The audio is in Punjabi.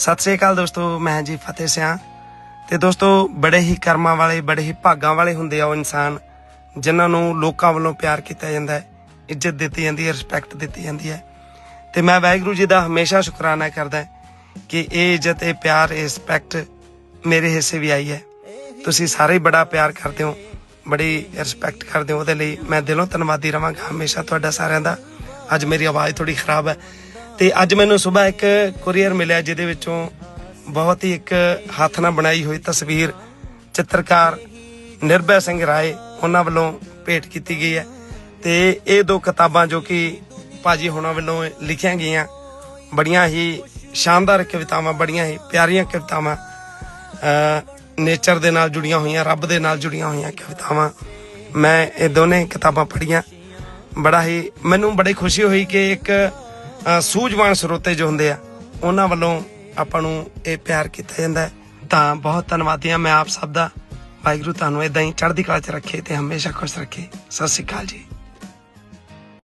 ਸਤਿ ਸ੍ਰੀ ਅਕਾਲ ਦੋਸਤੋ, ਮੈਂ ਜੀ ਫਤਿਹ ਸਿਆ। ਤੇ ਦੋਸਤੋ, ਬੜੇ ਹੀ ਕਰਮਾਂ ਵਾਲੇ, ਬੜੇ ਹੀ ਭਾਗਾਂ ਵਾਲੇ ਹੁੰਦੇ ਆ ਉਹ ਇਨਸਾਨ, ਜਿਨ੍ਹਾਂ ਨੂੰ ਲੋਕਾਂ ਵੱਲੋਂ ਪਿਆਰ ਕੀਤਾ ਜਾਂਦਾ ਹੈ, ਇੱਜ਼ਤ ਦਿੱਤੀ ਜਾਂਦੀ ਹੈ ਰਿਸਪੈਕਟ ਦਿੱਤੀ ਜਾਂਦੀ ਹੈ। ਤੇ ਮੈਂ ਵਾਹਿਗੁਰੂ ਜੀ ਦਾ ਹਮੇਸ਼ਾ ਸ਼ੁਕਰਾਨਾ ਕਰਦਾ ਕਿ ਇਹ ਇੱਜ਼ਤ, ਇਹ ਪਿਆਰ, ਇਹ ਰਿਸਪੈਕਟ ਮੇਰੇ ਹਿੱਸੇ ਵੀ ਆਈ ਹੈ। ਤੁਸੀਂ ਸਾਰੇ ਬੜਾ ਪਿਆਰ ਕਰਦੇ ਹੋ, ਬੜੀ ਰਿਸਪੈਕਟ ਕਰਦੇ ਹੋ। ਉਹਦੇ ਲਈ ਮੈਂ ਦਿਲੋਂ ਧੰਨਵਾਦੀ ਰਵਾਂਗਾ ਹਮੇਸ਼ਾ ਤੁਹਾਡਾ ਸਾਰਿਆਂ ਦਾ। ਅੱਜ ਮੇਰੀ ਆਵਾਜ਼ ਥੋੜੀ ਖਰਾਬ ਹੈ। ਤੇ ਅੱਜ ਮੈਨੂੰ ਸਵੇਰ ਇੱਕ ਕੁਰੀਅਰ ਮਿਲਿਆ ਜਿਹਦੇ ਵਿੱਚੋਂ ਬਹੁਤ ਹੀ ਇੱਕ ਹੱਥ ਨਾਲ ਬਣਾਈ ਹੋਈ ਤਸਵੀਰ ਚਿੱਤਰਕਾਰ ਨਿਰਭੈ ਸਿੰਘ ਰਾਏ ਉਹਨਾਂ ਵੱਲੋਂ ਭੇਟ ਕੀਤੀ ਗਈ ਹੈ ਤੇ ਇਹ ਦੋ ਕਿਤਾਬਾਂ ਜੋ ਕਿ ਭਾਜੀ ਹੋਣਾ ਵੱਲੋਂ ਲਿਖੀਆਂ ਗਈਆਂ, ਬੜੀਆਂ ਹੀ ਸ਼ਾਨਦਾਰ ਕਵਿਤਾਵਾਂ, ਬੜੀਆਂ ਹੀ ਪਿਆਰੀਆਂ ਕਵਿਤਾਵਾਂ ਨੇਚਰ ਦੇ ਨਾਲ ਜੁੜੀਆਂ ਹੋਈਆਂ, ਰੱਬ ਦੇ ਨਾਲ ਜੁੜੀਆਂ ਹੋਈਆਂ ਕਵਿਤਾਵਾਂ ਮੈਂ ਇਹ ਦੋਨੇ ਕਿਤਾਬਾਂ ਪੜ੍ਹੀਆਂ। ਬੜਾ ਹੀ, ਮੈਨੂੰ ਬੜੀ ਖੁਸ਼ੀ ਹੋਈ ਕਿ ਇੱਕ ਸੂਝਵਾਨ ਸਰੋਤੇ ਜੋ ਹੁੰਦੇ ਆ, ਉਹਨਾਂ ਵੱਲੋਂ ਆਪਾਂ ਨੂੰ ਇਹ ਪਿਆਰ ਕੀਤਾ ਜਾਂਦਾ ਹੈ। ਤਾਂ ਬਹੁਤ ਧੰਨਵਾਦੀ ਹਾਂ ਮੈਂ ਆਪ ਸਭ ਦਾ। ਵਾਹਿਗੁਰੂ ਤੁਹਾਨੂੰ ਇਦਾਂ ਹੀ ਚੜ੍ਹਦੀ ਕਲਾ 'ਚ ਰੱਖੇ ਤੇ ਹਮੇਸ਼ਾ ਖੁਸ਼ ਰੱਖੇ। ਸਤਿ ਸ਼੍ਰੀ ਅਕਾਲ ਜੀ।